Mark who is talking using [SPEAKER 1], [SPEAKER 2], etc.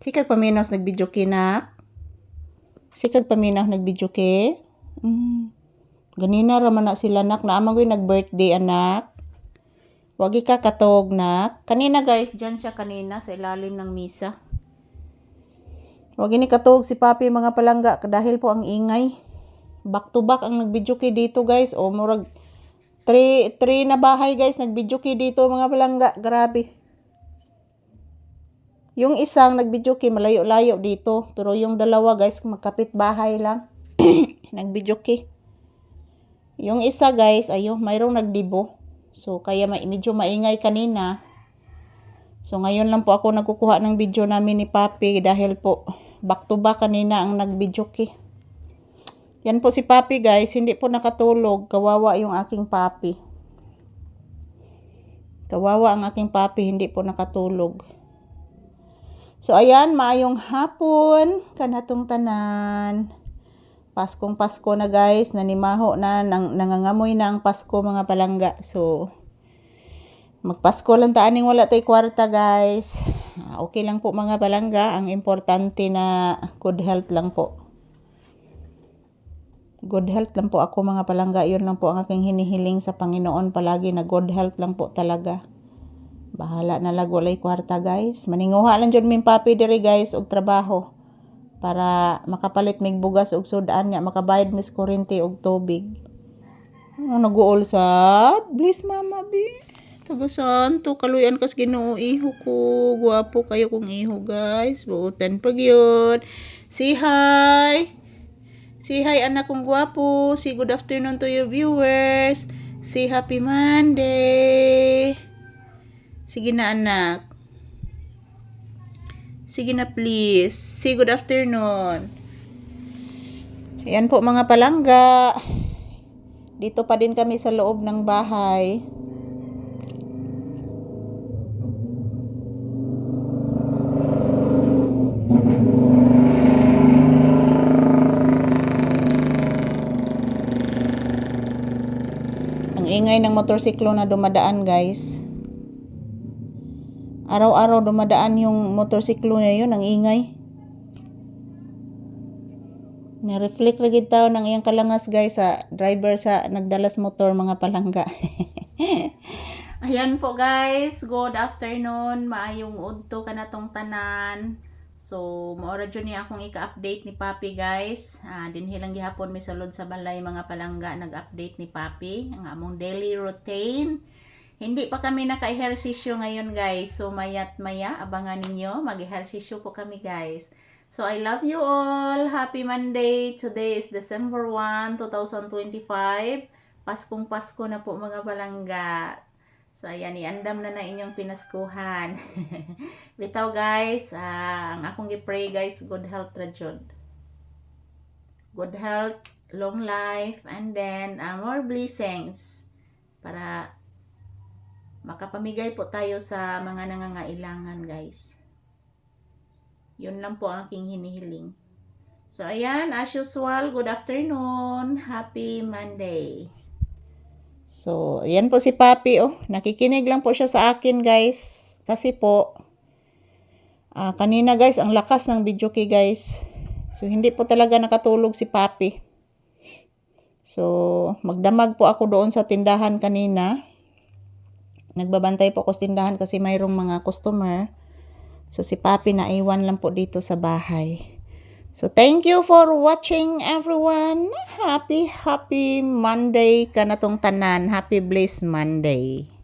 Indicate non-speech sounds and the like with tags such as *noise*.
[SPEAKER 1] Sikag paminaw sa nagbidyo kinak. Sikag paminaw nagbidyo ke. Mm. Ganina raman na sila nak na amang nag-birthday anak. Wagi ka katog nak. Kanina guys, dyan siya kanina sa ilalim ng misa. Wagi ni katog si papi mga palangga dahil po ang ingay. Back to back ang nagbidyo ki dito guys. O murag 3 3 na bahay guys nagbidyo ki dito mga palangga. Grabe. Yung isang nagbidyo ki malayo-layo dito. Pero yung dalawa guys magkapit bahay lang. *clears throat* nagbidyo ki. Yung isa guys, ayo, mayroong nagdibo. So kaya ma medyo maingay kanina. So ngayon lang po ako nagkukuha ng video namin ni Papi dahil po back to back kanina ang nagbidyo ki. Yan po si Papi guys, hindi po nakatulog. Kawawa yung aking Papi. Kawawa ang aking Papi, hindi po nakatulog. So ayan, maayong hapon kanatong tanan. Paskong Pasko na guys, nanimaho na, nang, nangangamoy na ang Pasko mga palangga. So, magpasko lang taaning wala tay kwarta guys. Ah, Okay lang po mga palangga, ang importante na good health lang po. Good health lang po ako mga palangga, yun lang po ang aking hinihiling sa Panginoon palagi na good health lang po talaga. Bahala na lag walay kwarta guys. Maninguha lang jud min papi diri guys og trabaho para makapalit mig bugas og sudan nya makabayad mis kuryente og tubig. Ano naguol sa Bliss mama bi. Taga santo kaluyan kas Ginoo iho ko. Gwapo kayo kong iho guys. Buutan pag yun. Say hi. Say hi anak kong gwapo. Say good afternoon to your viewers. Say happy Monday. Sige na anak. Sige na please. Say good afternoon. Ayan po mga palangga. Dito pa din kami sa loob ng bahay. Ang ingay ng motorsiklo na dumadaan guys. Araw-araw dumadaan yung motorsiklo na yun, ang ingay. Na-reflect lagi tao ng iyang kalangas guys sa driver sa nagdalas motor mga palangga. *laughs* Ayan po guys, good afternoon. Maayong udto ka na tong tanan. So, maora dyan ni akong ika-update ni Papi guys. Ah, dinhilang gihapon may sulod sa balay mga palangga nag-update ni Papi. Ang among daily routine. Hindi pa kami naka-ehersisyo ngayon guys. So mayat maya, abangan ninyo. Mag-ehersisyo po kami guys. So I love you all. Happy Monday. Today is December 1, 2025. Paskong Pasko na po mga palangga. So ayan, iandam na na inyong pinaskuhan. *laughs* Bitaw guys, ah, ang akong gi-pray guys, good health ra jud. Good health, long life, and then ah, more blessings para makapamigay po tayo sa mga nangangailangan guys. Yun lang po ang aking hinihiling. So ayan, as usual, good afternoon. Happy Monday. So, ayan po si Papi oh. Nakikinig lang po siya sa akin guys. Kasi po, ah, kanina guys, ang lakas ng video kay guys. So, hindi po talaga nakatulog si Papi. So, magdamag po ako doon sa tindahan kanina nagbabantay po ako sa tindahan kasi mayroong mga customer. So si Papi na iwan lang po dito sa bahay. So thank you for watching everyone. Happy happy Monday ka na tong tanan. Happy blessed Monday.